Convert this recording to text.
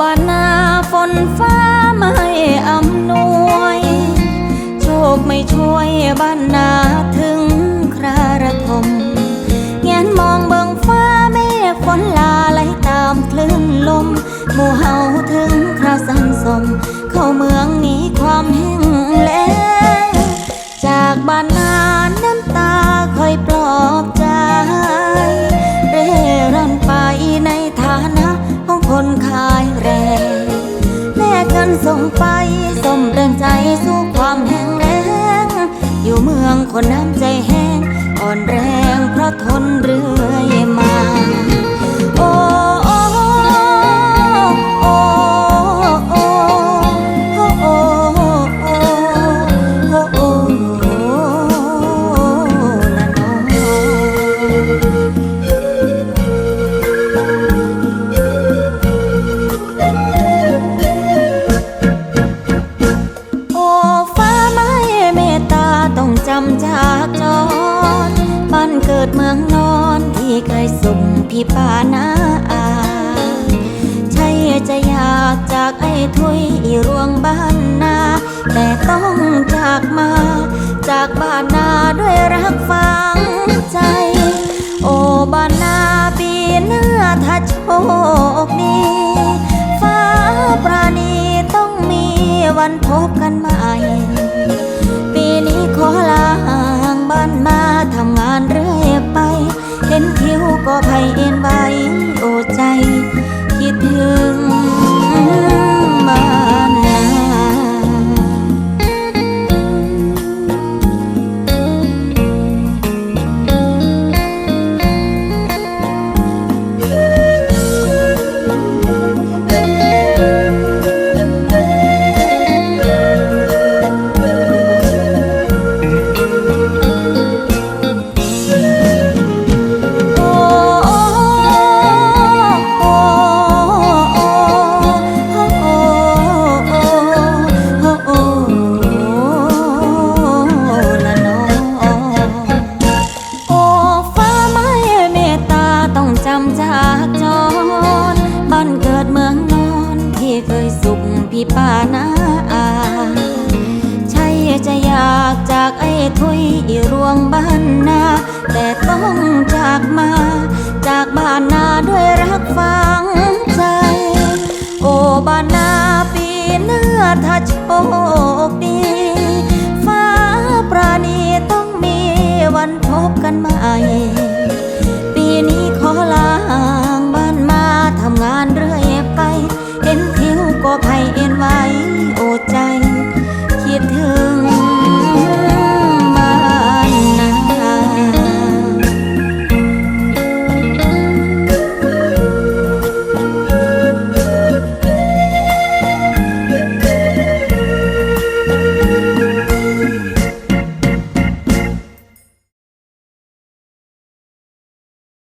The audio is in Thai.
บ้านนาฝนฟ้าไม่อำนวย โชคไม่ช่วยบ้านนาถึงคราระทมแงนมองเบิงฟ้าเมฆฝนลาไหลตามคลื่นลมหมู่เฮาถึงคราสังสม เข้าเมืองนี้ความแห้งแล้งจากบ้านนานั้น ไปสมแรงใจสู้ความแห้งแรงอยู่เมืองคนน้ำใจแห้งอ่อนแรงเพราะทนเรื่อยมา พี่ป้านาอาใช่จะอยากจากไอ้ทุยอีรวงบ้านนา แต่ต้องจากมา จากบ้านนาด้วยรักฝังใจ โอ้บ้านนาปีหน้าถ้าโชคดีฟ้าปราณีต้องมีวันพบกันใหม่ ปีนี้ขอลาห่างบ้านมาทำงานเรื่ ก็ไผเอ็นใบโอใจ คิดถึง เคยสุขพี่ป้านาอาใช่จะอยากจากไอ้ทุยอีรวงบ้านนา แต่ต้องจากมา จากบ้านนาด้วยรักฝังใจ โอ้บ้านนาปีหน้าถ้าโชคดีฟ้าปราณีต้องมีวันพบกันใหม่